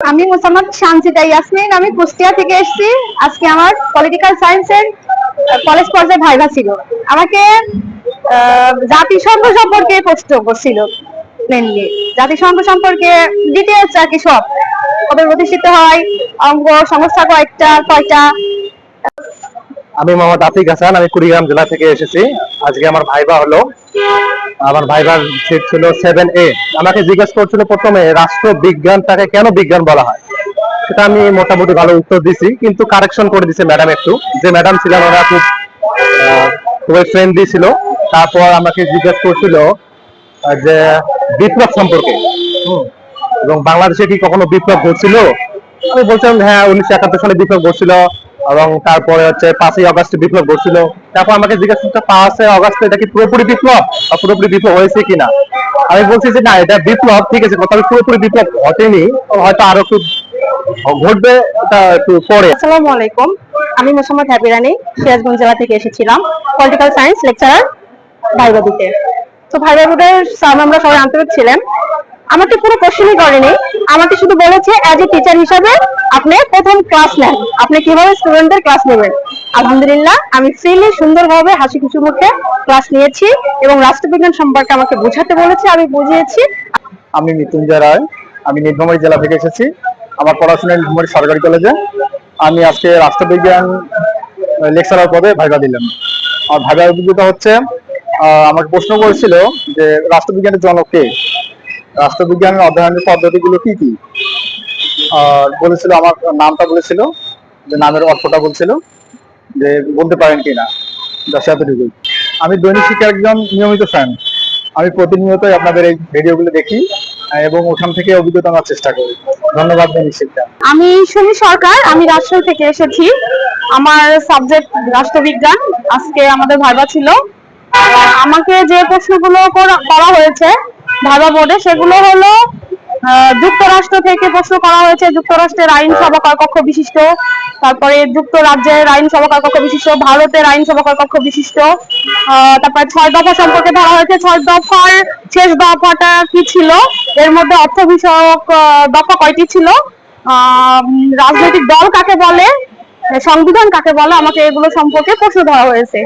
আমি মোসাম্মদ শান্তিতা ইয়াসমিন, আমি কুষ্টিয়া থেকে এসেছি। আজকে আমার পলিটিক্যাল সায়েন্সের কলেজ পর্যায়ে ভাইভা ছিল। আমাকে জাতিসংঘ সম্পর্কে প্রশ্ন করছিল মেনলি জাতিসংঘ সম্পর্কে ডিটেলস আর কি সব। কবে প্রতিষ্ঠিত হয়, অঙ্গ সংস্থা কয়েকটা, কয়টা? আমি মোহাম্মদ আতিক হাসান, আমি কুড়িগ্রাম জেলা থেকে এসেছি। আজকে আমার ভাইবা হলো। আমার ভাইবার সিট ছিল সেভেন এ আমাকে জিজ্ঞেস করছিল প্রথমে রাষ্ট্র বিজ্ঞানটাকে কেন বিজ্ঞান বলা হয়? সেটা আমি মোটামুটি ভালো উত্তর দিছি, কিন্তু কারেকশন করে দিছে ম্যাডাম একটু। যে ম্যাডাম ছিলেন ওরা খুব খুবই ফ্রেন্ডলি ছিল। তারপর আমাকে জিজ্ঞেস করছিল যে বিপ্লব সম্পর্কে। এবং বাংলাদেশে কি কখনো বিপ্লব ঘটছিল? আমি বলছিলাম হ্যাঁ উনিশশো একাত্তর সালে বিপ্লব ঘটছিল। এবং তারপরে হচ্ছে পাঁচই অগস্ট বিপ্লব ঘটছিল। তারপর আমাকে জিজ্ঞাসা করতে, পাঁচই অগস্ট এটা কি পুরোপুরি বিপ্লব বা পুরোপুরি বিপ্লব হয়েছে কিনা? আমি বলছি যে না, এটা বিপ্লব, ঠিক আছে তবে পুরোপুরি বিপ্লব ঘটেনি, হয়তো আরও একটু ঘটবে একটু পরে। আসসালামু আলাইকুম, আমি মোসাম্মদ হ্যাপি রানী, সিরাজগঞ্জ জেলা থেকে এসেছিলাম পলিটিক্যাল সায়েন্স লেকচারার ভাইবা দিতে তো ভাইবা দিতে স্যার আমরা সবাই আন্তরিক ছিলেন আমাকে পুরো কোশ্চেনই করেনি। আমাকে শুধু বলেছে অ্যাজ এ টিচার হিসাবে আপনি প্রথম ক্লাস নেন। আপনি কীভাবে স্টুডেন্টদের ক্লাস নেবেন? আলহামদুলিল্লাহ, আমি ফ্রিলি সুন্দরভাবে হাসি খুশি মুখে ক্লাস নিয়েছি এবং রাষ্ট্রবিজ্ঞান সম্পর্কে আমাকে বোঝাতে বলেছে, আমি বুঝিয়েছি। আমি মৃত্যুঞ্জয় রায়, আমি নীলফামারী জেলা থেকে এসেছি। আমার পড়াশোনা নীলফামারী সরকারি কলেজে। আমি আজকে রাষ্ট্রবিজ্ঞান লেকচারার পদে ভাইবা দিলাম। আর ভাইবার অভিজ্ঞতা হচ্ছে আমাকে প্রশ্ন করেছিল যে রাষ্ট্রবিজ্ঞানের জনক কে? রাষ্ট্রবিজ্ঞানের অধ্যয়নের পদ্ধতিগুলো কি কি? বলেছিল আমার নামটা বলেছিল, যে নামের অর্থটা বলছিল, যে বলতে পারেন কিনা। দশ এতটুকুই আমি দৈনিক শিক্ষার একজন নিয়মিত ফ্যান আমি প্রতিনিয়তই আপনাদের এই ভিডিওগুলো দেখি এবং ওখান থেকে অভিজ্ঞতা নেওয়ার চেষ্টা করি। ধন্যবাদ দৈনিক শিক্ষা। আমি সুমি সরকার, আমি রাজশাহী থেকে এসেছি। আমার সাবজেক্ট রাষ্ট্রবিজ্ঞান, আজকে আমাদের ভাইবা ছিল। আমাকে যে প্রশ্নগুলো করা হয়েছে ভাইবা বোর্ডে, সেগুলো হলো যুক্তরাষ্ট্র থেকে প্রশ্ন করা হয়েছে, যুক্তরাষ্ট্রের আইন সভাকার কক্ষ বিশিষ্ট। তারপরে যুক্তরাজ্যের আইন সভাকার কক্ষ বিশিষ্ট, ভারতের আইন সভাকার কক্ষ বিশিষ্ট। তারপরে ছয় দফা সম্পর্কে ধরা হয়েছে, ছয় দফার শেষ দফাটা কি ছিল? এর মধ্যে অর্থ বিষয়ক দফা কয়টি ছিল? রাজনৈতিক দল কাকে বলে? সংবিধান কাকে বলে? আমাকে এগুলো সম্পর্কে প্রশ্ন ধরা হয়েছে।